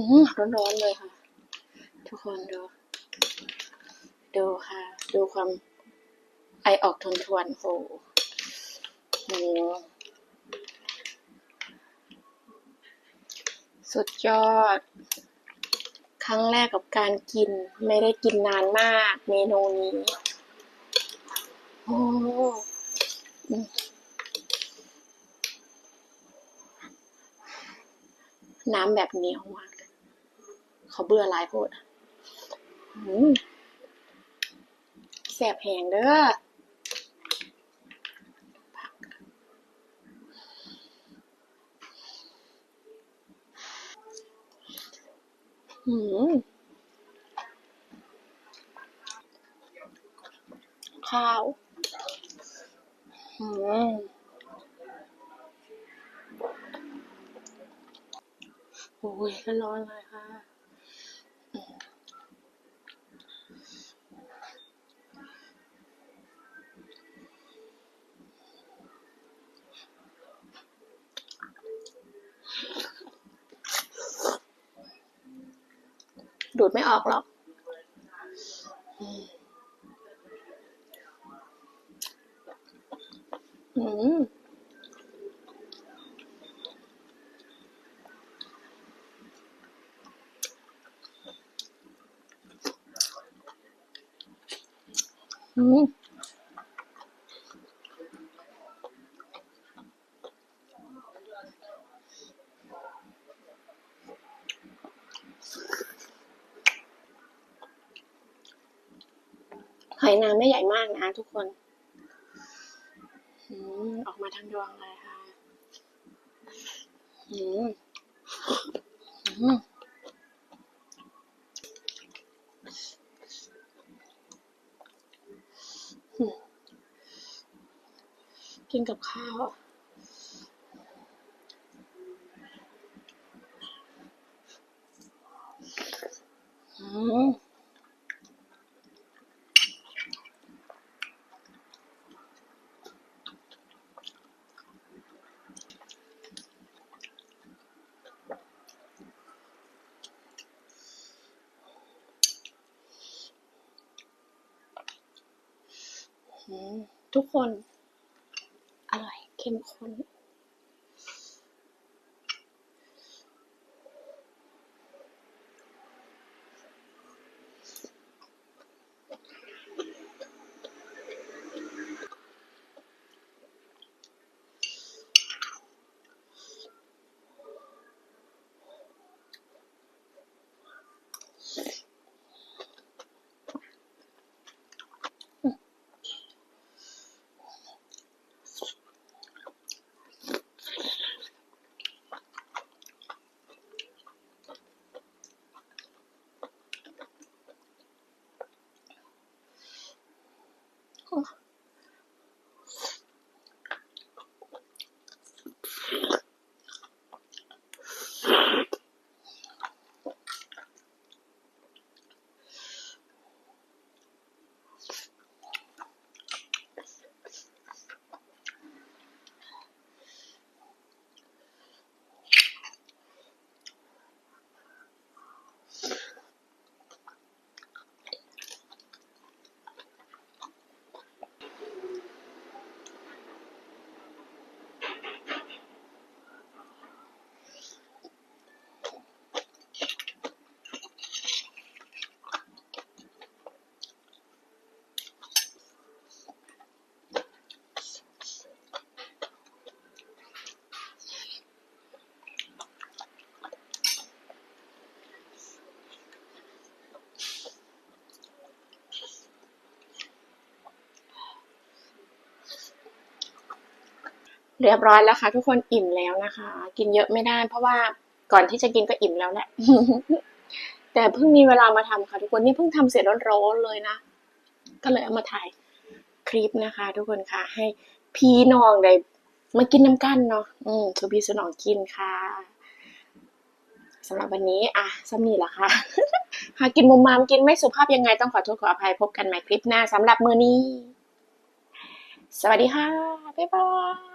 อืมร้อนๆเลยค่ะ ทุกคนดู ดูค่ะ ดูความไอออกทนทวนๆโหโหสุดยอด ครั้งแรกกับการกิน ไม่ได้กินนานมากเมนูนี้โอ้น้ำแบบเหนียวมาก เขาเบื่อลายโพดแสบแหงเด้ออืมข้าวอืมโอ้ยร้อนเลย ดูดไม่ออกหรอก อืมอืม หอยนางไม่ใหญ่มากนะทุกคนอืมออกมาทางดวงเลยค่ะอืมอืมกินกับข้าวอืม ทุกคน อร่อยเข้มข้น เรียบร้อยแล้วค่ะ ทุกคนอิ่มแล้วนะคะ กินเยอะไม่ได้ เพราะว่าก่อนที่จะกินก็อิ่มแล้วแหละ แต่เพิ่งมีเวลามาทำค่ะ ทุกคนนี่เพิ่งทำเสร็จร้อนๆเลยนะ ก็เลยเอามาถ่ายคลิปนะคะ ทุกคนค่ะ ให้พี่น้องได้มากินน้ำกันเนาะ อืมสุพีสนองกินค่ะสำหรับวันนี้อะสำนีละค่ะ หากกินมุมมามกินไม่สุภาพยังไงต้องขอโทษขออภัยพบกันใหม่คลิปหน้าสำหรับมือนี้ สวัสดีค่ะ บ๊ายบาย